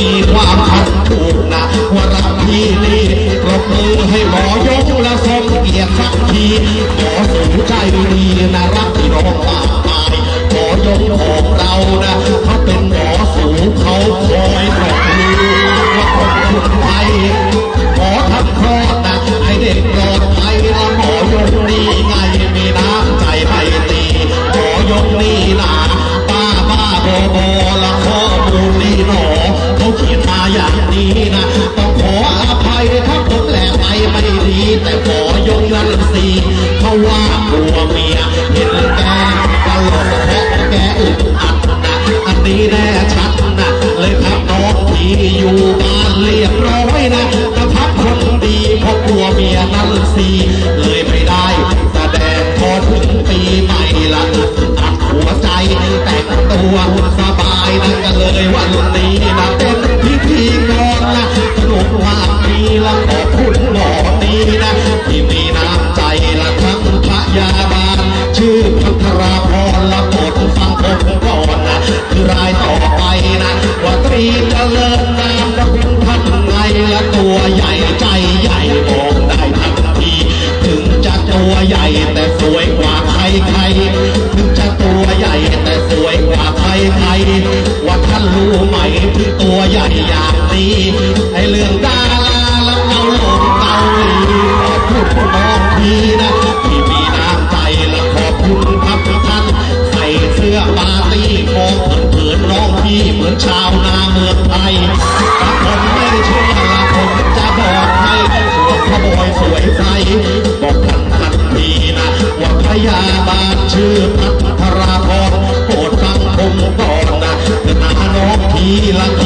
มีความขันถูกนะว่ารักพี่นี่ปรบมือให้หมอยกและสมเกียรติสักทีขอสูใจดีนะรักที่น้องว่าตายขอยกของเรานะถ้าเป็นหมอสูงเขาคอยปรบมือว่าคนคนไทยขอทำคลอดนะให้เด็กรอ อยู่บ้านเรียบร้อยนะแต่พักคนดีพบบัวเมียนั่นสี นะที่มีน้ำใจและขอบคุณครับทุกท่านใส่เสื้อปาร์ตี้ของผันเผินน้องพี่เหมือนชาวนาเมืองไทยถ้าผมไม่ได้เชื่อผมจะบอกให้สวมขบอยสวยใสบอกท่านทันทีนะว่าพยาบาลชื่อพัทราพรโปรดฟังผมก่อนนะจะนาน้องพี่ละ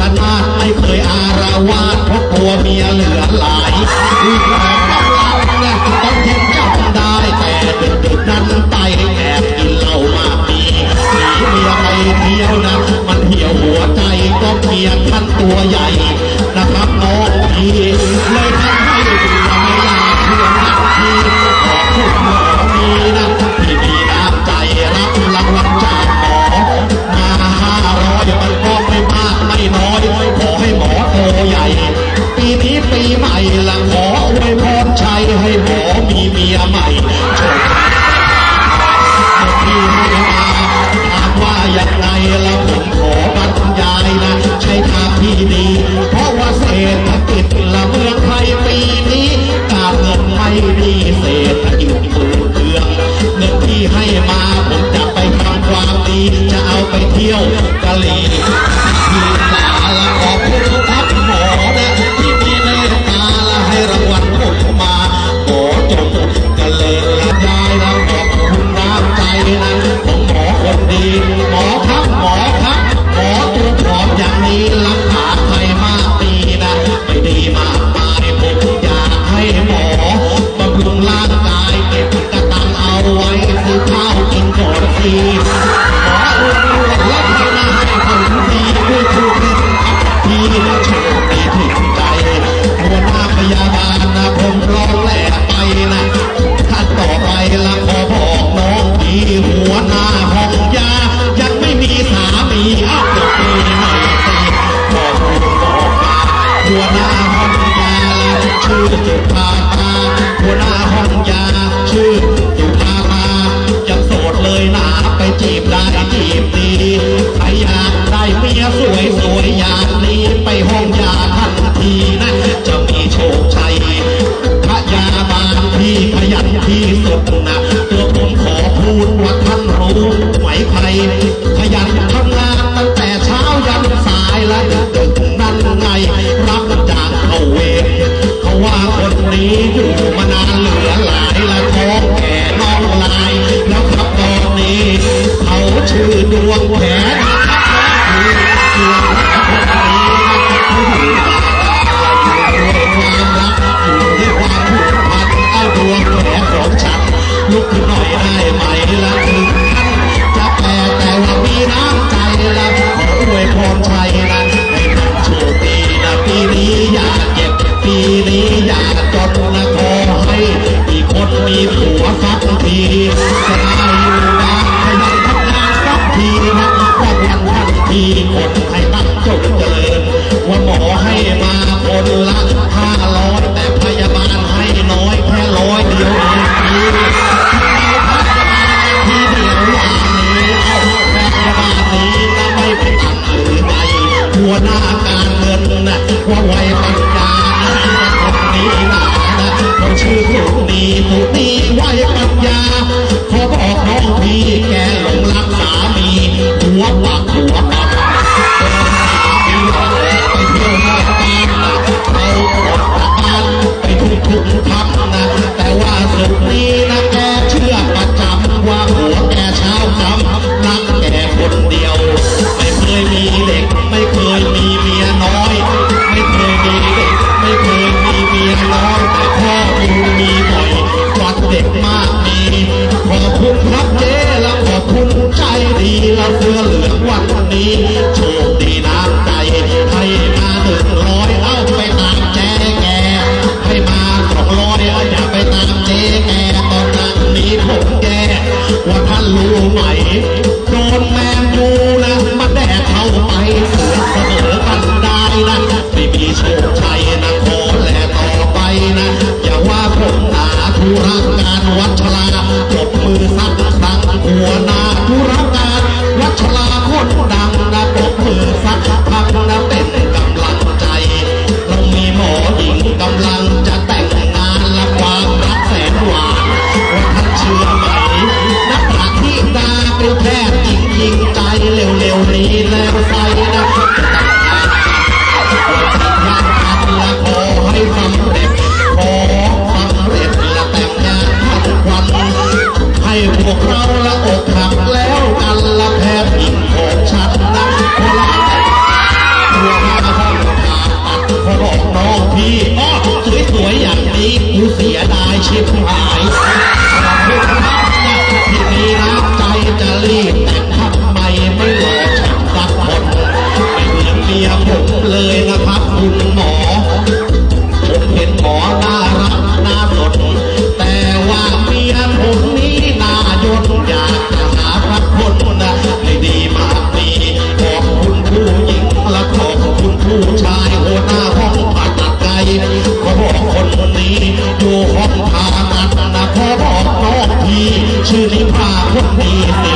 ละนาไม่เคยอาราวาสเพราะกลัวเมียเหลือหลายวิ่ต้องหลับหลับนะต้องทิ้งจำได้ แต่ดึกดึกนั้นไปแอบกินเหล้ามาปีหนีเมียไปเที่ยวนะมันเหี่ยวหัวใจก็เมียท่านตัวใหญ่ ผัวสักทีจะได้อยู่นานขยันทำงานสักทีนะแต่ยังทันทีคนไทยตั้งเจริญว่าหมอให้มาคนละห้าร้อยแต่พยาบาลให้น้อยแค่ร้อยเดียวเองทีทีเดียวอางนี้เอาพยาบาล้นไม่เป็นอื่นใดหัวหน้า เลยนะครับคุณหมอ ผมเห็นหมอน่ารักน่าสด แต่ว่าเมียผมนี้น่ายนอยากจะหาพรักคนนะให้ดีมากดีขอบคุณผู้หญิงและขอบคุณผู้ชายหัวหน้าห้องผ่าตัดใจขอบอกคนคนนี้อยู่ห้องผ่าตัดนะขอบอกน้องพีชื่อนิพาคนนี้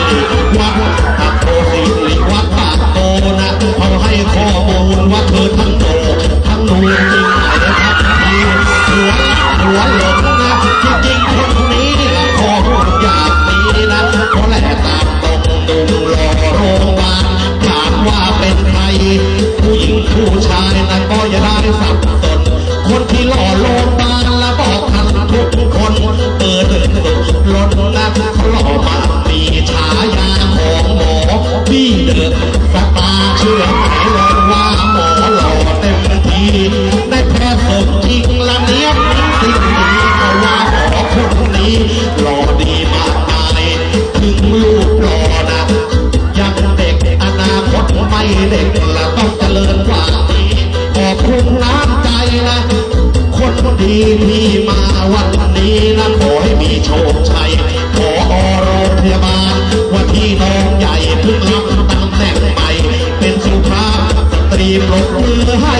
เด็กเราต้องเจริญกว่ามขอบคุณน้ำใจนะ คนดีที่มาวันนี้นะขอให้มีโชคชัยขออโรงพยาบาลว่าที่น้องใหญ่เพิ่งรับตำแหน่งใหม่เป็นสุภาพสตรีปรบมือให้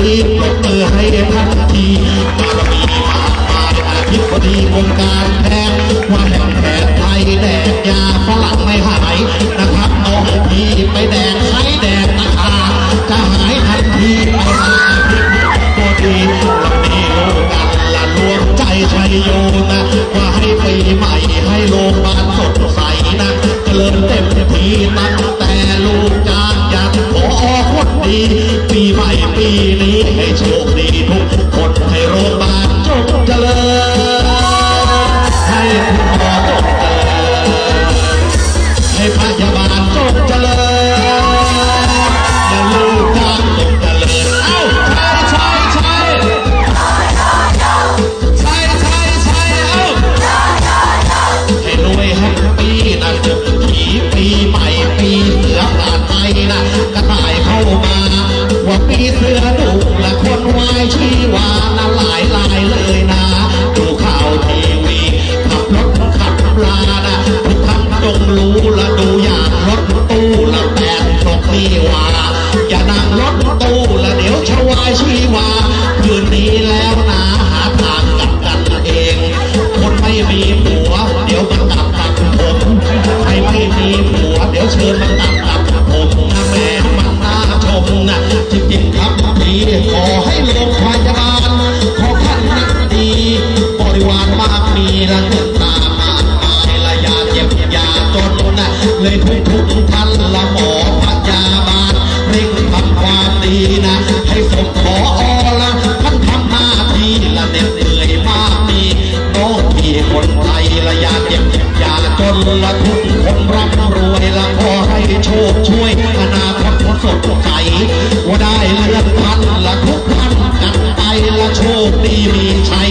คนดีปรบมือให้ท่านทีบารมีมามายอาทิบดีกรมการแพทย์ว่าแห่งแผนไทยแดกยาฝรั่งไม่หายนะครับน้องพี่ไปแดกไข้แดกตะขาจะหายทันทีเอามาอาทิตย์บดีเราดีโลกันละรวมใจชัยโยนะว่าให้ปีใหม่ให้โลก มีละเงินตามากมายละยาเจ็บยาจนนะเลยทุกทุกท่านละหมอพยาบาลเร่งทำความดีนะ ให้สมขออละท่านทำหน้าที่ละเหน็ดเหนื่อยมากมีโน้ที่คนไทยละยาเจ็บยาจนละทุกคนร่ำรวยละขอให้โชคช่วยอนาคตสดใสว่าได้เลื่อนพันละทุกท่านกันไปละโชคดีมีชัย